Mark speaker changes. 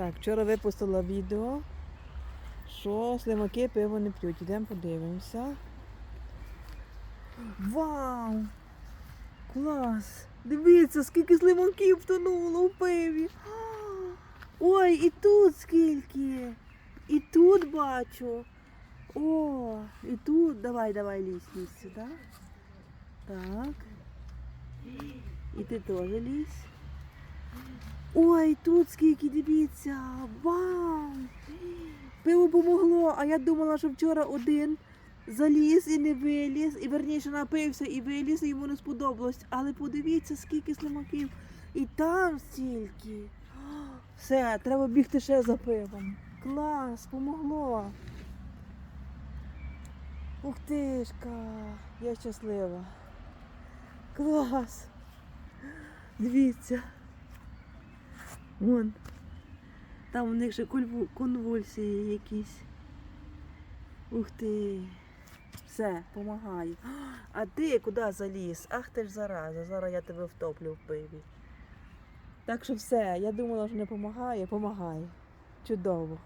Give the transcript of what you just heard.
Speaker 1: Так, вчора випустила відео, що слимаки пиво не п'ють. Ідемо подивимося. Вау! Клас! Дивіться, скільки слимаків втонуло у пиві. Ой, і тут скільки. І тут бачу. О, і тут. Давай, давай, лізь, лізь сюди. Так. І ти теж лізь. Ой, тут скільки, дивіться. Вау! Пиво помогло, а я думала, що вчора один заліз і не виліз, і верніше напився і виліз, і йому не сподобалось. Але подивіться, скільки слимаків. І там стільки. Все, треба бігти ще за пивом. Клас, помогло. Ух тишка, я щаслива. Клас. Дивіться. Вон. Там у них ще конвульсії якісь. Ух ти. Все, помагаю. А ти куди заліз? Ах ти ж зараза, зараз я тебе втоплю в пиві. Так що все, я думала, що не допомагає, помагає. Чудово.